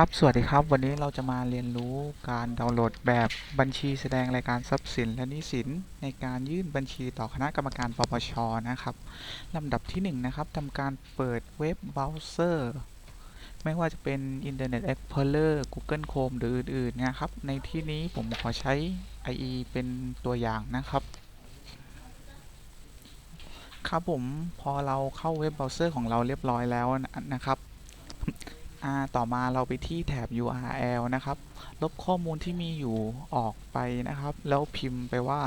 ครับ สวัสดีครับ วันนี้เราจะมาเรียนรู้การดาวน์โหลดแบบบัญชีแสดงรายการทรัพย์สินและหนี้สิน ในการยื่นบัญชีต่อคณะกรรมการปปช นะครับ ลำดับที่1นงนะครับทำการเปิดเว็บเบราว์เซอร์ ไม่ว่าจะเป็น Internet Explorer Google Chrome หรืออื่นๆ นะครับ ในที่นี้ผมขอใช้ IE เป็นตัวอย่างนะครับ ครับผม พอเราเข้าเว็บเบราว์เซอร์ของเราเรียบร้อยแล้วนะครับ อ่าต่อมาเราไปที่แถบ URL นะครับ ลบข้อมูลที่มีอยู่ออกไปนะครับ แล้วพิมพ์ไปว่า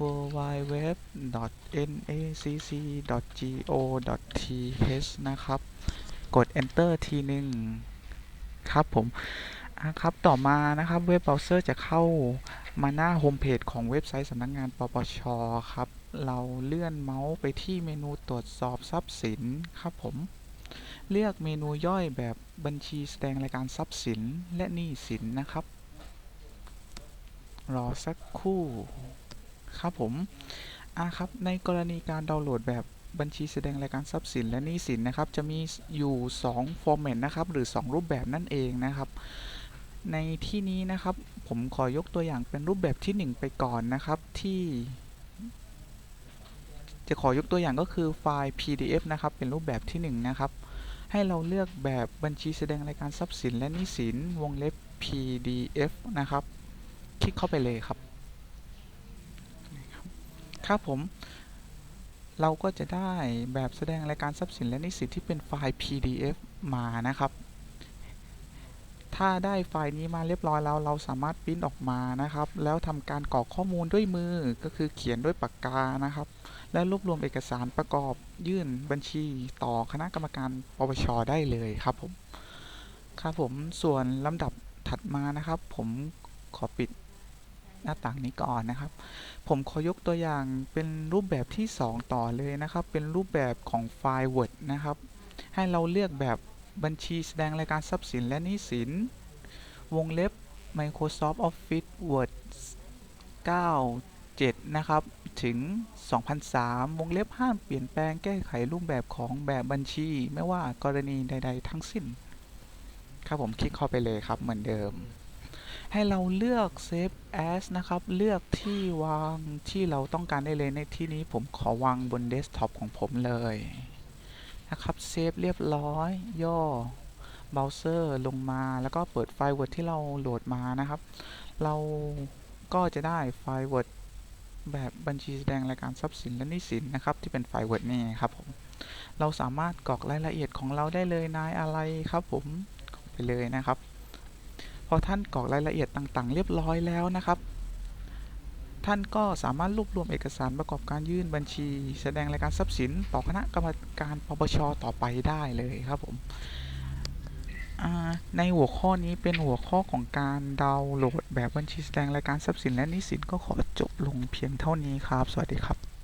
www.nacc.go.th นะครับ กด enter ทีหนึ่งครับผมครับต่อมานะครับเว็บเบราว์เซอร์จะเข้ามาหน้าโฮมเพจของเว็บไซต์สำนักงงานปปชครับ เราเลื่อนเมาส์ไปที่เมนูตรวจสอบทรัพย์สินครับผม เลือกเมนูย่อยแบบบัญชีแสดงรายการทรัพย์สินและหนี้สินนะครับ รอสักครู่ ครับผมอ่าครับในกรณีการดาวน์โหลดแบบบัญชีแสดงรายการทรัพย์สินและหนี้สินนะครับ จะมีอยู่2 format นะครับ หรือ 2 รูปแบบนั่นเองนะครับ ในที่นี้นะครับ ผมขอยกตัวอย่างเป็นรูปแบบที่ 1 ไปก่อนนะครับที่ จะขอยกตัวอย่างก็คือไฟล์ PDF นะครับ เป็นรูปแบบที่ 1 นะครับ ให้เราเลือกแบบบัญชีแสดงรายการทรัพย์สินและหนี้สินวงเล็บ PDF นะครับ คลิกเข้าไปเลยครับ ครับผม เราก็จะได้แบบแสดงรายการทรัพย์สินและหนี้สินที่เป็นไฟล์ PDF มานะครับ ถ้าได้ไฟล์นี้มาเรียบร้อยแล้ว เราสามารถปริ้นออกมานะครับ แล้วทำการกรอกข้อมูลด้วยมือก็คือเขียนด้วยปากกานะครับ และรวบรวมเอกสารประกอบยื่นบัญชีต่อคณะกรรมการปปชได้เลยครับผมครับผมส่วนลำดับถัดมานะครับ ผมขอปิดหน้าต่างนี้ก่อนนะครับ ผมขอยกตัวอย่างเป็นรูปแบบที่ 2 ต่อเลยนะครับ เป็นรูปแบบของไฟล์ Word นะครับ ให้เราเลือกแบบ บัญชีแสดงรายการทรัพย์สินและหนี้สิน วงเล็บ Microsoft Office Word 97 นะครับ ถึง 2003 วงเล็บห้ามเปลี่ยนแปลงแก้ไขรูปแบบของแบบบัญชี ไม่ว่ากรณีใด ๆ ทั้งสิ้น ครับผมคลิกเข้าไปเลยครับเหมือนเดิม ให้เราเลือก Save As นะครับ เลือกที่วางที่เราต้องการได้เลยในที่นี้ผมขอวางบนเดสก์ท็อปของผมเลย นะครับ เซฟเรียบร้อย ย่อเบราว์เซอร์ลงมาแล้วก็เปิดไฟล์ Word ที่เราโหลดมานะครับ เราก็จะได้ไฟล์ Word แบบบัญชีแสดงรายการทรัพย์สินและหนี้สินนะครับ ที่เป็นไฟล์ Word นี่ครับผม เราสามารถกรอกรายละเอียดของเราได้เลยนายอะไรครับผมไปเลยนะครับ พอท่านกรอกรายละเอียดต่างๆ เรียบร้อยแล้วนะครับ ท่านก็สามารถรวบรวมเอกสารประกอบการยื่นบัญชี แสดงรายการทรัพย์สิน ต่อคณะกรรมการปปชต่อไปได้เลยครับผมในหัวข้อนี้เป็นหัวข้อของการดาวน์โหลดแบบบัญชีแสดงรายการทรัพย์สินและหนี้สินก็ขอจบลงเพียงเท่านี้ครับ สวัสดีครับ